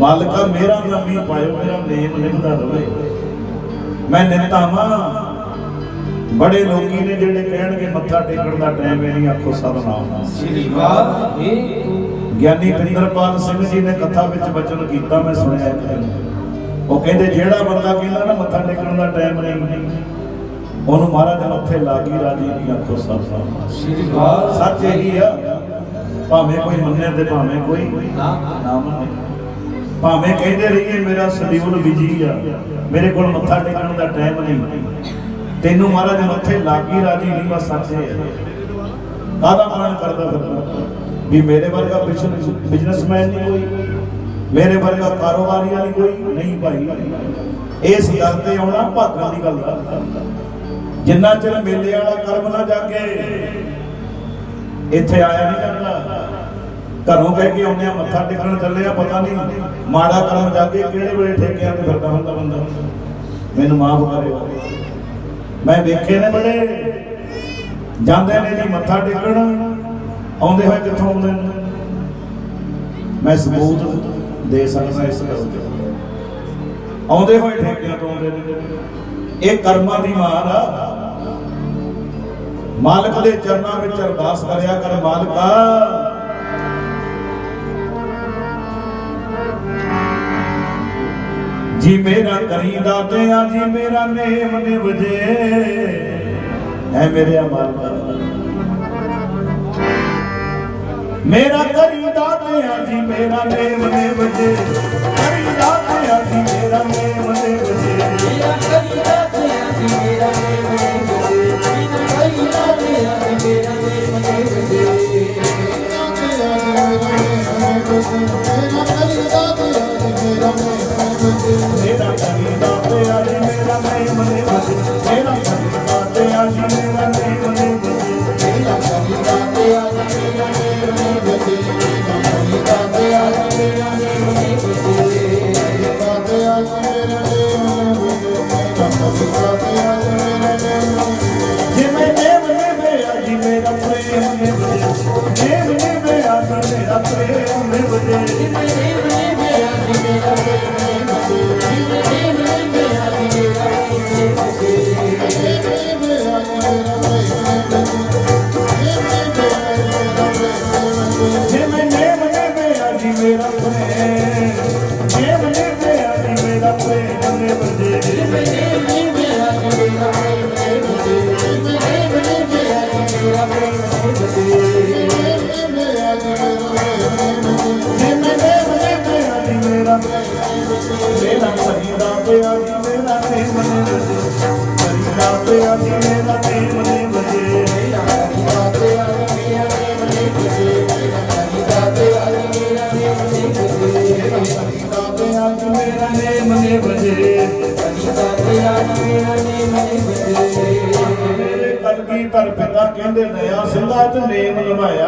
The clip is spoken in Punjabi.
ਮਾਲਕਾ ਮੇਰਾ ਨਾਮੀ ਪਾਇਓ ਮੇਰਾ ਨੇਮ ਲਿਖਦਾ ਰਵੇ। ਮੈਂ ਨਿਤਾਵਾਂ ਬੜੇ ਲੋਕੀ ਨੇ ਜਿਹੜੇ ਕਹਿਣਗੇ ਮੱਥਾ ਟੇਕਣ ਦਾ ਟਾਈਮ ਹੈ ਨਹੀਂ ਆਖੋ ਸਤਨਾਮ। ਸ੍ਰੀ ਵਾਹਿਗੁਰੂ ਗਿਆਨੀ ਪਿੰਦਰਪਾਲ ਸਿੰਘ ਜੀ ਨੇ ਕਥਾ ਵਿੱਚ ਬਚਨ ਕੀਤਾ ਮੈਂ ਸੁਣਿਆ ਇੱਕ ਦਿਨ। ਉਹ ਕਹਿੰਦੇ ਜਿਹੜਾ ਬੰਦਾ ਕਹਿੰਦਾ ਨਾ ਮੱਥਾ ਟੇਕਣ ਦਾ ਟਾਈਮ ਨਹੀਂ ਉਹਨੂੰ ਮਹਾਰਾਜ ਮੱਥੇ ਲਾਗੀ ਰਾਜੀ ਨਹੀਂ ਆਖੋ ਸਤਨਾਮ। ਸ੍ਰੀ ਵਾਹਿਗੁਰੂ ਸੱਚ ਇਹੀ ਆ ਭਾਵੇਂ ਕੋਈ ਮੰਨੇ ਤੇ ਭਾਵੇਂ ਕੋਈ ਨਾ। ਨਾ ਮੰਨੇ। ਭਾਵੇਂ ਕਹਿੰਦੇ ਰਹੀਏ ਮੇਰਾ ਸ਼ਡਿਊਲ ਬਿਜ਼ੀ ਆ, ਮੇਰੇ ਕੋਲ ਮੱਥਾ ਟੇਕਣ ਦਾ ਟਾਈਮ ਨਹੀਂ। ਤੈਨੂੰ ਮਹਾਰਾਜ ਮੱਥੇ ਲਾਗੀ ਰਾਜੀ ਨਹੀਂ ਬਸ ਸੱਚ ਕਾਹਦਾ ਮਾਣ ਕਰਦਾ ਫਿਰਦਾ। ਵੀ ਮੇਰੇ ਵਰਗਾ ਬਿਜ਼ਨਸਮੈਨ ਨਹੀਂ ਕੋਈ, ਮੇਰੇ ਵਰਗਾ ਕਾਰੋਬਾਰੀ ਵਾਲੀ ਕੋਈ ਨਹੀਂ ਭਾਈ। ਇਸ ਗੱਲ ਤੇ ਆਉਣਾ ਭਾਗਾਂ ਦੀ ਗੱਲ ਆ। ਜਿੰਨਾ ਚਿਰ ਮੇਲੇ ਵਾਲਾ ਕਰਮ ਨਾ ਜਾਗੇ, ਇੱਥੇ ਆਇਆ ਨਹੀਂ ਜਾਂਦਾ। ਘਰੋਂ ਕਹਿ ਕੇ ਆਉਂਦੇ ਆ, ਮੱਥਾ ਟੇਕਣ ਚੱਲੇ ਆ, ਪਤਾ ਨਹੀਂ ਮਾੜਾ ਕਰਮ ਜਾਗੇ ਕਿਹੜੇ ਵੇਲੇ ਠੇਕਿਆਂ ਤੇ ਫਿਰਦਾ ਹੁੰਦਾ ਬੰਦਾ। ਮੈਨੂੰ ਮਾਫ ਕਰਿਓ। ਮੈਂ ਵੇਖੇ ਨੇ ਬੜੇ। ਜਾਂਦੇ ਨੇ ਜੀ ਮੱਥਾ ਟੇਕਣ, ਆਉਂਦੇ ਹੋਏ ਕਿੱਥੋਂ ਆਉਂਦੇ ਨੇ? ਮੈਂ ਸਬੂਤ ਦੇ ਸਕਦਾ ਇਸ ਗੱਲ ਤੇ। ਆਉਂਦੇ ਹੋਏ ਠੇਕਿਆਂ ਤੋਂ ਆਉਂਦੇ ਨੇ। ਇਹ ਕਰਮਾਂ ਦੀ ਮਾਰ ਆ। ਮਾਲਕ ਦੇ ਚਰਨਾਂ ਵਿੱਚ ਅਰਦਾਸ ਕਰਿਆ ਕਰ, ਮਾਲਕਾ। ਜੀ ਮੇਰਾ ਕਰੀਦਾ ਤੇ ਆ ਜੀ ਮੇਰਾ ਨੇਮ ਨਿਵਜੇ ਐ ਮੇਰੇ ਮਾਲਕਾ ਮੇਰਾ ਕਰੀਦਾ ਤੇ ਆ ਜੀ ਮੇਰਾ ਨੇਮ ਨਿਵਜੇ ਕਰੀਦਾ ਤੇ ਆ ਜੀ ਮੇਰਾ ਨੇਮ ਨਿਵਜੇ ਮੇਰਾ ਕਰੀਦਾ ਨੇਮ ਨਿਵਜੇ ਮੇਰਾ ਕਰੀਦਾ ਤੇ ਆ ਜੀ ਮੇਰਾ ਨੇਮ ਨਿਵਜੇ ਜਿਵੇਂ ਨੇਮ ਨਿਵੇ ਆ ਜੀ ਮੇਰਾ ਪ੍ਰੇਮ ਨਿਵਜੇ ਨੇਮ ਨਿਵੇ ਆ ਮੇਰਾ ਪ੍ਰੇਮ ਨਿਵਜੇ ਜਿਵੇਂ ਆ ਜੀ ਮੇਰਾ ਮੇਰਾ ਕਰੀਦਾ ਤੇ ਆ ਜੀ ਮੇਰਾ ਨੇਮ ਨਿਵਜੇ ਕਰੀਦਾ ਤੇ ਆ ਜੀ ਮੇਰਾ ਨੇਮ ਨਿਵਜੇ ਕਰੀਦਾ ਤੇ ਜੀ ਮੇਰਾ ਨੇਮ ਨਿਵਜੇ ਮੇਰੇ ਕਲਗੀ ਧਰ ਪਿਤਾ ਕਹਿੰਦੇ ਦਇਆ ਸਿੰਘਾ ਚ ਨੇਮ ਨਿਭਾਇਆ